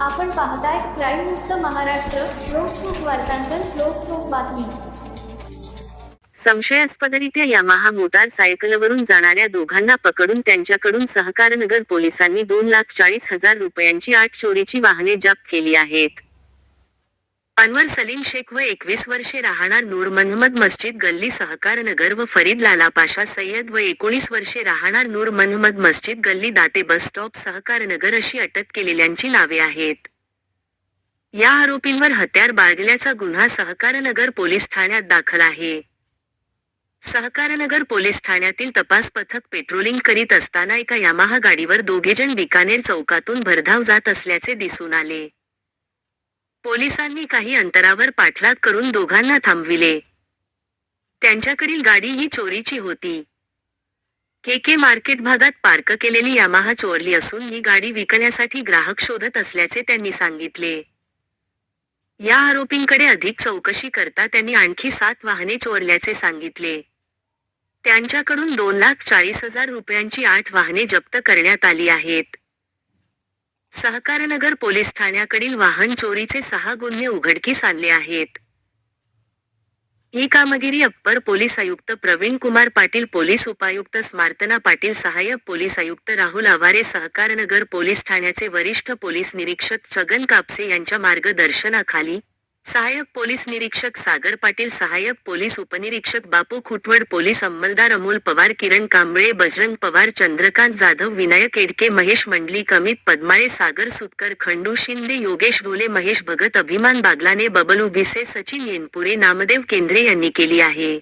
आपण पाहताय क्राईम मुक्त महाराष्ट्र लोकसुख वार्तांकन लोकसुख बातमी. संशयास्पदरित्या यामाहा मोटार सायकलवरून जाणाऱ्या दोघांना पकडून त्यांच्याकडून सहकारनगर पोलिसांनी दोन लाख चाळीस हजार रुपयांची आठ चोरीची वाहने जप्त केली आहेत. अनवर सलीम शेख व एकवीस वर्षे राहणार नूर महम्मद मस्जिद गल्ली सहकारनगर व फरीद लाला पाशा सय्यद व एकोणीस वर्षे राहणार नूर महम्मद मस्जिद गल्ली दाते बस स्टॉप सहकारनगर अशी अटक केलेल्यांची नावे आहेत. या आरोपींवर हत्यार बाळगल्याचा गुन्हा सहकारनगर पोलीस ठाण्यात दाखल आहे. सहकारनगर पोलीस ठाण्यातील तपास पथक पेट्रोलिंग करीत असताना एका यामाहा गाडीवर दोघेजण बिकानेर चौकातून भरधाव जात असल्याचे दिसून आले. पोलिसांनी काही अंतरावर पाठलाग करून दोघांना थांबविले. त्यांच्याकडील गाडी ही चोरीची होती. के के मार्केट भागात पार्क केलेली यामाहा चोरली असून ही गाडी विकण्यासाठी ग्राहक शोधत असल्याचे त्यांनी सांगितले. या आरोपींकडे अधिक चौकशी करता त्यांनी आणखी सात वाहने चोरल्याचे सांगितले. त्यांच्याकडून दोन लाख चाळीस हजार रुपयांची आठ वाहने जप्त करण्यात आली आहेत. सहकारनगर पोलीस ठाण्याकडील वाहन चोरीचे सहा गुन्हे उघडकीस आणले आहेत. ही कामगिरी अप्पर पोलीस आयुक्त प्रवीण कुमार पाटील पोलीस उपायुक्त स्मार्तना पाटील सहाय्यक पोलीस आयुक्त राहुल आवारे सहकारनगर पोलीस ठाण्याचे वरिष्ठ पोलीस निरीक्षक छगन कापसे यांच्या मार्गदर्शनाखाली सहाय्यक पोलीस निरीक्षक सागर पाटील सहाय्यक पोलीस उपनिरीक्षक बापू खुटवड पोलीस अंमलदार अमोल पवार किरण कांबळे बजरंग पवार चंद्रकांत जाधव विनायक एडके महेश मंडली कमित पद्माळे सागर सुतकर खंडू शिंदे योगेश घोले महेश भगत अभिमान बागलाने बबलू भिसे सचिन येनपुरे नामदेव केंद्रे यांनी केली आहे.